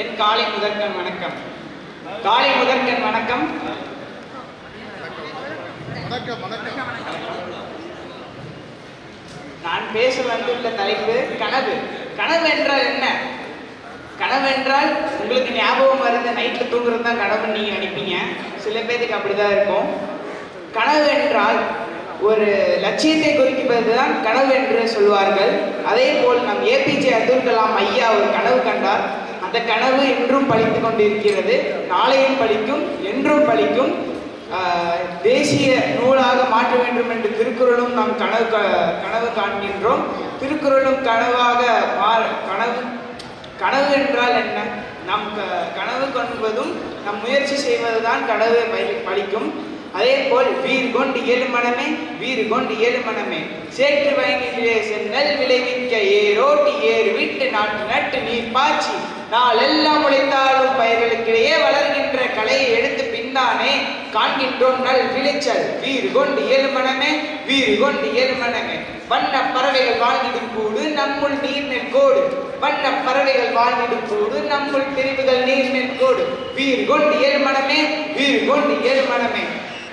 என் காலை முதற்கண் வணக்கம். காலை முதற்கண் வணக்கம். நான் பேச வந்துள்ள தலைப்பு கனவு. கனவு என்றால் என்ன? கனவு என்றால் உங்களுக்கு ஞாபகம் வருது நைட்டில் தூங்குறது தான் கனவுன்னு நீங்கள் நினைப்பீங்க. சில பேருக்கு அப்படிதான் இருக்கும். கனவு என்றால் ஒரு லட்சியத்தை குறிப்பது தான் கனவு என்று சொல்வார்கள். அதே போல் நம் ஏபிஜே அப்துல் கலாம் ஐயா ஒரு கனவு கண்டார். அந்த கனவு இன்றும் பழித்து கொண்டிருக்கிறது. நாளையும் பழிக்கும் என்றும் பழிக்கும். தேசிய நூலாக மாற்ற வேண்டும் என்று திருக்குறளும் நாம் கனவு கனவு காண்கின்றோம். திருக்குறளும் கனவாக மாற கனவு கனவு என்றால் என்ன? நம் க- கனவு காண்பதும் நம் முயற்சி செய்வதுதான் கனவு பழிக்கும் அதே போல் வீர் கொண்டு ஏழு மனமே வீர் கொண்டு ஏழு மனமே. சேற்று வயங்கிலே சென்னல் விளைவிக்க ஏரோட்டி ஏறு விட்டு நாட்டு நட்டு நீர் பாய்ச்சி. நாளெல்லாம் உழைத்தாலும் பயிர்களுக்கிடையே வளர்கின்ற கலையை எடுத்து பின்தானே காண்கின்றோம் நல் விளைச்சல். வீர் கொண்டு ஏழு மனமே வீர் கொண்டு ஏழு வண்ண பறவைகள் வாழ்ந்திடும் கூடு நம்முள் நீர் கோடு வண்ண பறவைகள் வாழ்ந்திடும் கூடு நம்முள் பிரிவுகள் நீர் கோடு வீர் கொண்டு ஏழு மனமே வீர் கொண்டு ஏழு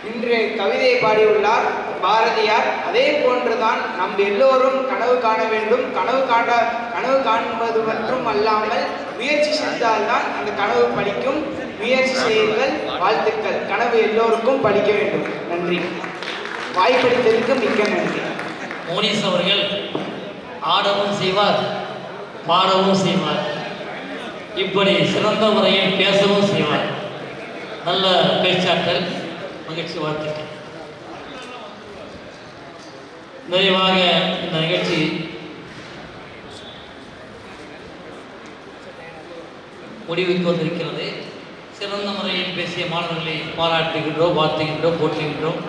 இன்று கவிதையை பாடியுள்ளார் பாரதியார். அதே போன்றுதான் நம் எல்லோரும் கனவு காண வேண்டும். கனவு காண கனவு காண்பது மற்றும் அல்லாமல் முயற்சி செய்தால்தான் அந்த கனவு படிக்கும். முயற்சி செய்யுங்கள் வாழ்த்துக்கள். கனவு எல்லோருக்கும் படிக்க வேண்டும். நன்றி. வாய்ப்பளித்ததற்கு மிக்க நன்றி. மோனிஸ் அவர்கள் ஆடவும் செய்வார் பாடவும் செய்வார். இப்படி சிறந்த முறையில் பேசவும் செய்வார். நல்ல பேச்சாற்றல் மகிழ்ச்சி வாழ்த்துக்கள். நிறைவாக இந்த நிகழ்ச்சி முடிவுக்கு வந்திருக்கிறது. சிறந்த முறையில் பேசிய மாணவர்களை பாராட்டுகின்றோம் வாழ்த்துகின்றோம் போற்றுகின்றோம்.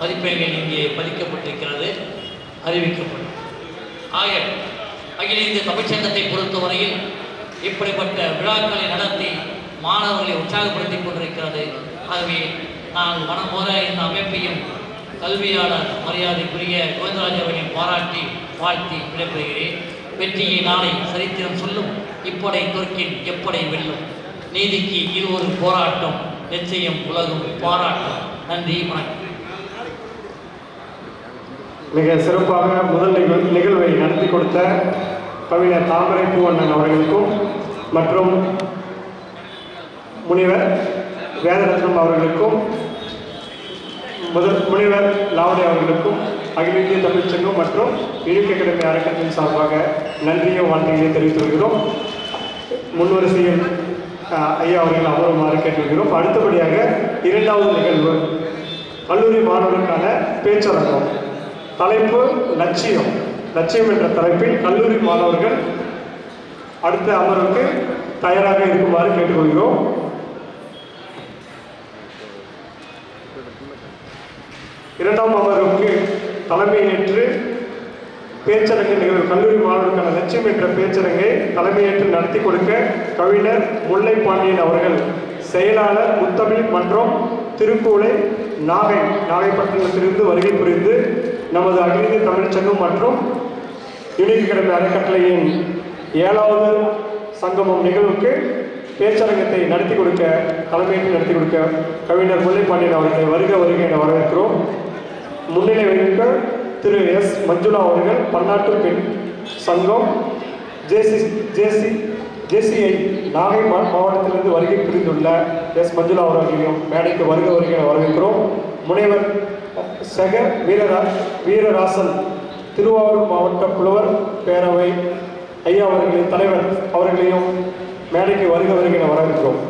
மதிப்பெண்கள் இங்கே பதிக்கப்பட்டிருக்கிறது. அறிவிக்கப்படும். ஆக அகில இந்திய தமிழ்ச்சங்கத்தை பொறுத்தவரையில் இப்படிப்பட்ட விழாக்களை நடத்தி மாணவர்களை உற்சாகப்படுத்திக் கொண்டிருக்கிறது. ஆகவே நான் மனம் போல இந்த அமைப்பையும் கல்வியாளர் மரியாதைக்குரிய கோவிந்தராஜ் அவர்களையும் பாராட்டி வாழ்த்தி விடைபெறுகிறேன். வெற்றியை நாளை சரித்திரம் சொல்லும். இப்படை தொற்கின் எப்படை வெல்லும். நீதிக்கு இது ஒரு போராட்டம் நிச்சயம் உலகம் போராட்டம். நன்றி வணக்கம். மிக சிறப்பாக முதல் நிகழ் நிகழ்வை நடத்தி கொடுத்த கவிஞர் தாமரை பூவண்ணன் அவர்களுக்கும் மற்றும் முனிவர் வேதரத்னம் அவர்களுக்கும் முதல் முனிவர் லாவடி அவர்களுக்கும் அகில இந்திய தமிழ்ச்சங்கம் மற்றும் இழுக்கு அகாடமி அறக்கட்டளை சார்பாக நன்றியும் வாழ்க்கையை தெரிவித்து வருகிறோம் முன்வரிசையில் ஐயா அவர்கள் அமருமாறு கேட்டுக்கொள்கிறோம். அடுத்தபடியாக இரண்டாவது நிகழ்வு கல்லூரி மாணவர்களுக்கான பேச்சரங்கம் தலைப்பு லட்சியம். லட்சியம் என்ற தலைப்பில் கல்லூரி மாணவர்கள் அடுத்த அமர்வுக்கு தயாராக இருக்குமாறு கேட்டுக்கொள்கிறோம். இரண்டாம் அமர்வுக்கு தலைமையேற்று பேச்சரங்கு நிகழ்வு கல்லூரி மாணவர்களுக்கான லட்சியம் என்ற பேச்சரங்கை தலைமையேற்று நடத்தி கொடுக்க கவிஞர் முல்லை பாண்டியன் அவர்கள் செயலாளர் முத்தமிழ் மன்றம் திருப்பூலை நாகை நாகைப்பட்டினத்திலிருந்து வருகை புரிந்து நமது அகில இந்திய தமிழ்ச்சங்கம் மற்றும் யூனிக் கிழமை அறக்கட்டளையின் ஏழாவது சங்கமம் நிகழ்வுக்கு பேச்சரங்கத்தை நடத்தி கொடுக்க தலைமையேற்று நடத்தி கொடுக்க கவிஞர் முல்லை பாண்டியன் அவர்களை வருக வருகை என வரவேற்கிறோம். முன்னிலை வகிக்க திரு எஸ். மஞ்சுளா அவர்கள் பன்னாட்டு பெண் சங்கம் ஜேசி ஜேசி ஜேசிஐ நாகை மாவட்டத்திலிருந்து வருகை புரிந்துள்ள எஸ். மஞ்சுளா அவர்களையும் மேடைக்கு வருக வருக வரவேற்கிறோம். முனைவர் சக வீரரா வீரராசன் திருவாரூர் மாவட்ட புலவர் பேரவை ஐயா அவர்களின் தலைவர் அவர்களையும் மேடைக்கு வருக வருக வரவேற்கிறோம்.